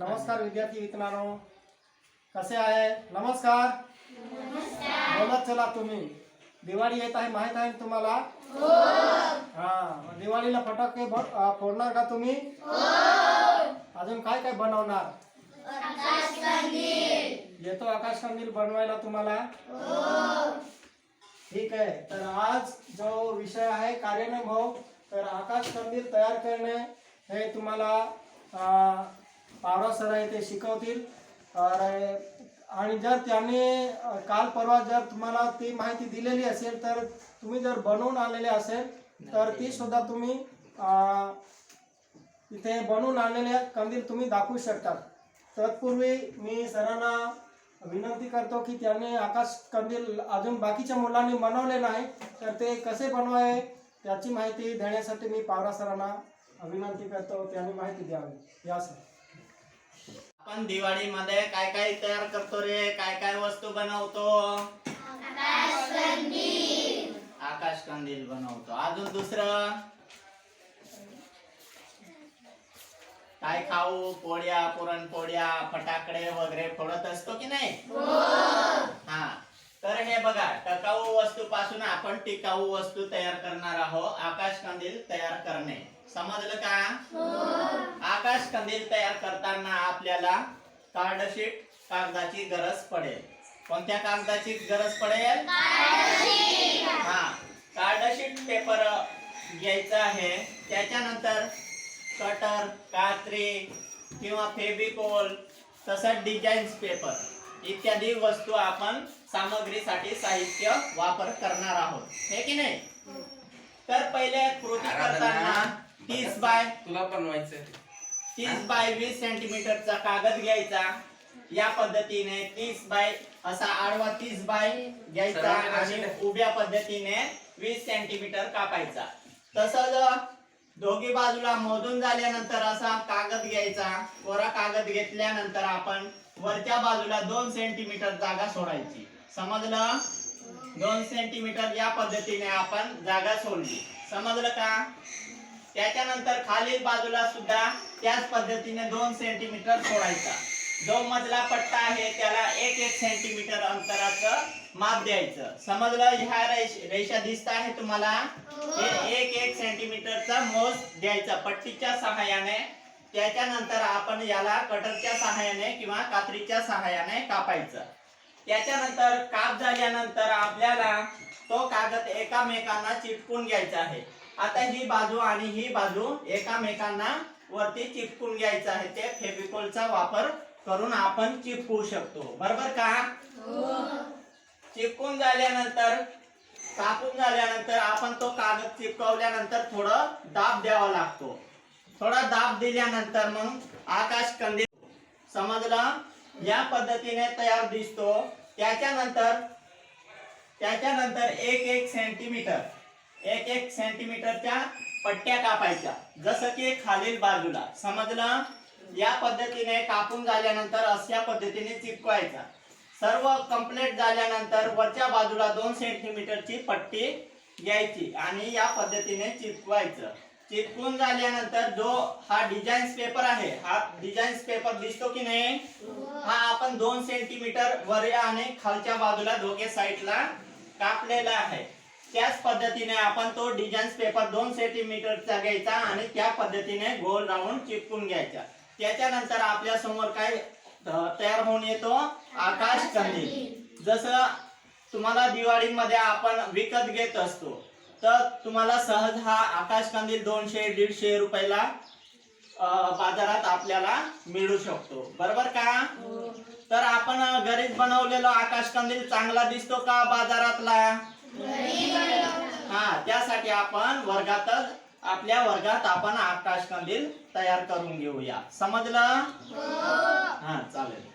नमस्कार विद्यार्थी मित्रांनो. कसे आहे? नमस्कार. बोलत चला तुम्ही. दिवाळी येत आहे माहीत आहे तुम्हाला? हा. दिवाळीला फटाके फोडणार का तुम्ही? अजून काय काय बनवणार? येतो आकाश कंदील बनवायला तुम्हाला? ठीक आहे. तर आज जो विषय आहे कार्यानुभव तर आकाश कंदील तयार करणे हे तुम्हाला पावरा सर आहे ते शिकवतील. आणि जर त्यांनी काल परवा जर तुम्हाला ती माहिती दिलेली असेल तर तुम्ही जर बनवून आलेले असेल तर ती सुद्धा तुम्ही इथे बनवून आणलेले कंदील तुम्ही दाखवू शकता. तत्पूर्वी मी सरांना विनंती करतो की त्यांनी आकाश कंदील अजून बाकीच्या मुलांनी बनवले नाही तर ते कसे बनवावे त्याची माहिती देण्यासाठी मी पावरा सरांना विनंती करतो त्यांनी माहिती द्यावी. या सर. आपण दिवाळीमध्ये काय काय तयार करतो रे? काय काय वस्तू बनवतो? आकाश कंदील बनवतो. अजून दुसरं? काय खाऊ? पोळ्या पुरणपोळ्या फटाकडे वगैरे फोडत असतो की नाही? हा. तर हे बघा टकाऊ वस्तू पासून आपण टिकाऊ वस्तू तयार करणार आहोत. आकाश कंदील तयार करणे. समजलं का? आकाश कंदील तयार करताना आपल्याला कार्डशीट कागदाची गरज पडेल. कोणत्या कागदाची गरज पडेल? हा. कार्डशीट पेपर घ्यायचा आहे. त्याच्यानंतर कटर कात्री किंवा फेबिकोल तसंच डिझाईन पेपर इत्यादी वस्तू आपण सामग्रीसाठी साहित्य वापर करणार आहोत. हे की नाही? तर पहिले कृती करताना तीस बाय तुला बनवायचंय तीस बाय वीस सेंटीमीटरचा कागद घ्यायचा. या पद्धतीने तीस बाय असा आडवा तीस बाय घ्यायचा आणि. उभ्या पद्धतीने वीस सेंटीमीटर कापायचा. तसंच दोघी बाजूला मोजून झाल्यानंतर असा कागद घ्यायचा. कोरा कागद घेतल्यानंतर आपण वरच्या बाजूला दोन सेंटीमीटर जागा सोडायची. समजलं? दोन सेंटीमीटर या पद्धतीने आपण जागा सोडली. समजलं का? त्याच्यानंतर खालील बाजूला सुद्धा त्याच पद्धतीने दोन सेंटीमीटर सोडायचा. जो मधला पट्टा आहे त्याला एक एक सेंटीमीटर अंतराचं माप द्यायचं. समजलं? ह्या रेष- रेषा दिसत आहे तुम्हाला? एक एक सेंटीमीटरचा मोज द्यायचा पट्टीच्या सहाय्याने. त्याच्यानंतर आपण याला कटरच्या सहाय्याने किंवा कात्रीच्या सहाय्याने कापायचं. त्याच्यानंतर काप झाल्यानंतर आपल्याला तो कागद एकामेकांना चिटकून घ्यायचा आहे. आता ही बाजू आणि ही बाजू एकामेकांना वरती चिटकून घ्यायचं आहे. ते फेविकॉलचा वापर करून आपण चिपकू शकतो. बरोबर का? चिपकून झाल्यानंतर कापून झाल्यानंतर आपण तो कागद चिपकवल्यानंतर थोडं दाब द्यावा लागतो. थोडा दाब दिल्यानंतर मग आकाश कंदील समजला? या पद्धतीने तयार दिसतो. त्याच्यानंतर त्याच्यानंतर एक एक सेंटीमीटर एक एक सेंटीमीटरच्या पट्ट्या कापायच्या. जसं की खालील बाजूला. समजलं? या पद्धतीने कापून झाल्यानंतर अशा पद्धतीने चिपकवायचा. सर्व कंप्लीट झाल्यानंतर वरच्या बाजूला दोन सेंटीमीटरची पट्टी घ्यायची आणि या पद्धतीने चिपकवायचं. चिपकून झाल्यानंतर जो हा डिझाईन्स पेपर आहे हा डिझाईन्स पेपर दिसतो की नाही? हा आपण दोन सेंटीमीटर वर आणि खालच्या बाजूला दोघे साईडला कापलेला आहे. त्याच पद्धतीने आपण तो डिझाईन्स पेपर दोन सेंटीमीटरचा घ्यायचा आणि त्या पद्धतीने गोल राऊंड चिपकून घ्यायचा. त्याच्यानंतर आपल्यासमोर काय तयार होऊन येतो? आकाश कंदील जसं तुम्हाला दिवाळीमध्ये आपण विकत घेत असतो. तर तुम्हाला सहज हा आकाश कंदील दोनशे दीडशे रुपयाला बाजारात आपल्याला मिळू शकतो. बरोबर का? तर आपण घरीच बनवलेला आकाश कंदील चांगला दिसतो का बाजारातला? हा त्यासाठी आपण वर्गातच आपल्या वर्गात आपण आकाश कंदील तयार करून घेऊया. समजलं? हा चालेल.